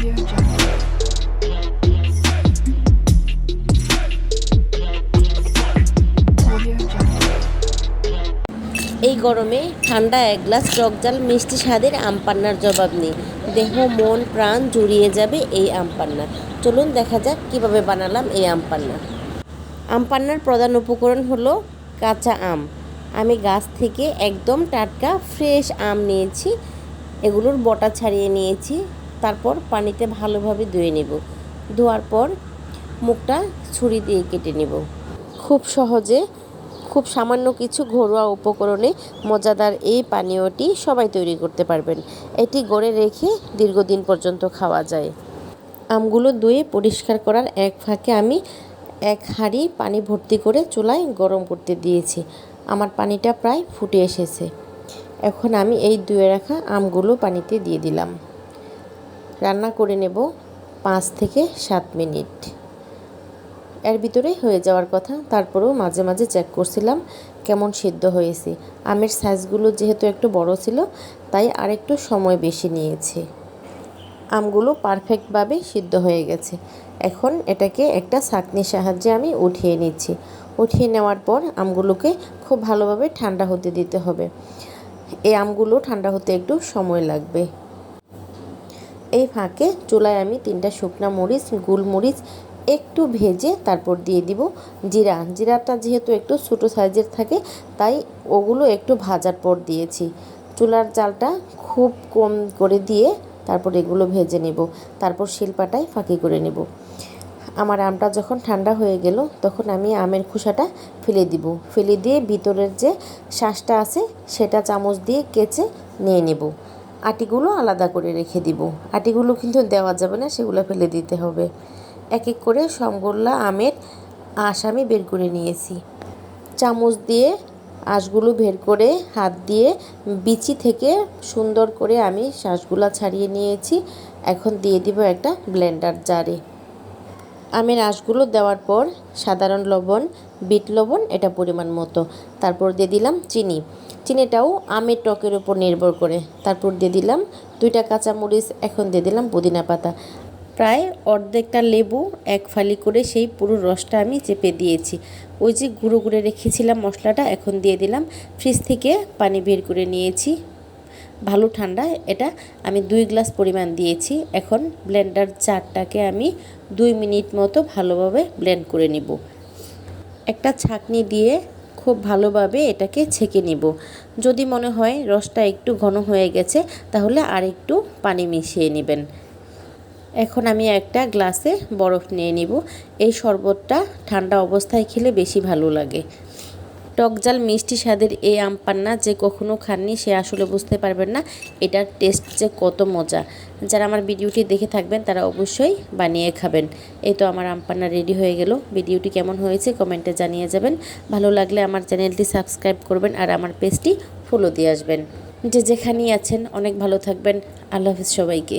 এই গরমে ঠান্ডা এক গ্লাস টক জাল, মিষ্টি স্বাদের আম পান্নার জবাব নেই। দেহ, মন, প্রাণ জুড়িয়ে যাবে এই আম পান্না। চলুন দেখা যাক কীভাবে বানালাম এই আম পান্না। আম পান্নার প্রধান উপকরণ হলো কাঁচা আম। আমি গাছ থেকে একদম টাটকা, ফ্রেশ আম নিয়েছি। এগুলোর বটা ছাড়িয়ে নিয়েছি। তারপর পানিতে ভালোভাবে ধুয়ে নেব। ধোয়ার পর মুখটা ছুরি দিয়ে কেটে নেব। খুব সহজে খুব সামান্য কিছু ঘরোয়া উপকরণে মজাদার এই পানীয়টি সবাই তৈরি করতে পারবেন। এটি গড়ে রেখে দীর্ঘদিন পর্যন্ত খাওয়া যায়। আমগুলো ধুয়ে পরিষ্কার করার এক ফাঁকে আমি এক হাঁড়ি পানি ভর্তি করে চুলায় গরম করতে দিয়েছি। আমার পানিটা প্রায় ফুটে এসেছে। এখন আমি এই ধুয়ে রাখা আমগুলো পানিতে দিয়ে দিলাম। রান্না করে নেব পাঁচ থেকে সাত মিনিট। এর ভিতরে হয়ে যাওয়ার কথা, তারপরেও মাঝে মাঝে চেক করছিলাম কেমন সিদ্ধ হয়েছে। আমের সাইজগুলো যেহেতু একটু বড় ছিল, তাই আরেকটু সময় বেশি নিয়েছে। আমগুলো পারফেক্টভাবে সিদ্ধ হয়ে গেছে। এখন এটাকে একটা ছাঁকনির সাহায্যে আমি উঠিয়ে নিচ্ছি। উঠিয়ে নেওয়ার পর আমগুলোকে খুব ভালোভাবে ঠান্ডা হতে দিতে হবে। এই আমগুলো ঠান্ডা হতে একটু সময় লাগবে। এই ফাঁকে চুলায় আমি তিনটা শুকনা মরিচ গোলমরিচ একটু ভেজে তারপর দিয়ে দিব জিরা। জিরাটা যেহেতু একটু ছোটো সাইজের থাকে, তাই ওগুলো একটু ভাজার পর দিয়েছি। চুলার চালটা খুব কম করে দিয়ে তারপর এগুলো ভেজে নেব। তারপর শিলপাটায় ফাঁকি করে নেব। আমার আমটা যখন ঠান্ডা হয়ে গেল, তখন আমি আমের খোসাটা ফেলে দিব। ফেলে দিয়ে ভিতরের যে শ্বাসটা আছে, সেটা চামচ দিয়ে কেচে নিয়ে নেব। আটিগুলো আলাদা করে রেখে দিব। আটিগুলো কিন্তু দেওয়া যাবে না, সেগুলো ফেলে দিতে হবে। এক এক করে সমগোল্লা আমের আঁশ আমি বের করে নিয়েছি। চামচ দিয়ে আঁশগুলো বের করে হাত দিয়ে বিচি থেকে সুন্দর করে আমি শ্বাসগুলা ছাড়িয়ে নিয়েছি। এখন দিয়ে দিব একটা ব্লেন্ডার জারে। আমের আঁশগুলো দেওয়ার পর সাধারণ লবণ, বিট লবণ, এটা পরিমাণ মতো। তারপর দিয়ে দিলাম চিনি। চিনিটাও আমের টকের উপর নির্ভর করে। তারপর দিয়ে দিলাম দুইটা কাঁচামরিচ, এখন দিয়ে দিলাম পুদিনা পাতা। প্রায় অর্ধেকটা লেবু এক ফালি করে সেই পুরো রসটা আমি চেপে দিয়েছি। ওই যে গুঁড়ো গুঁড়ে রেখেছিলাম মশলাটা, এখন দিয়ে দিলাম। ফ্রিজ থেকে পানি বের করে নিয়েছি। ভালো ঠান্ডা, এটা আমি দুই গ্লাস পরিমাণ দিয়েছি। এখন ব্লেন্ডার চারটাকে আমি দুই মিনিট মতো ভালোভাবে ব্লেন্ড করে নিব। একটা ছাঁকনি দিয়ে খুব ভালোভাবে এটাকে ছেঁকে নিব। যদি মনে হয় রসটা একটু ঘন হয়ে গেছে, তাহলে আর একটু পানি মিশিয়ে নেবেন। এখন আমি একটা গ্লাসে বরফ নিয়ে নিব। এই শরবতটা ঠান্ডা অবস্থায় খেলে বেশি ভালো লাগে। টকজাল মিষ্টি স্বাদের এই আম পান্না যে কখনো খাননি, সে আসলে বুঝতে পারবেন না। এটার টেস্ট যে কত মজা। যারা আমার ভিডিওটি দেখে থাকবেন, তারা অবশ্যই বানিয়ে খাবেন। এই তো আমার আম পান্না রেডি হয়ে গেল। ভিডিওটি কেমন হয়েছে কমেন্টে জানিয়ে যাবেন। ভালো লাগলে আমার চ্যানেলটি সাবস্ক্রাইব করবেন আর আমার পেজটি ফলো দিয়ে আসবেন। যে যেখানেই আছেন, অনেক ভালো থাকবেন। আল্লাহ হাফিজ সবাইকে।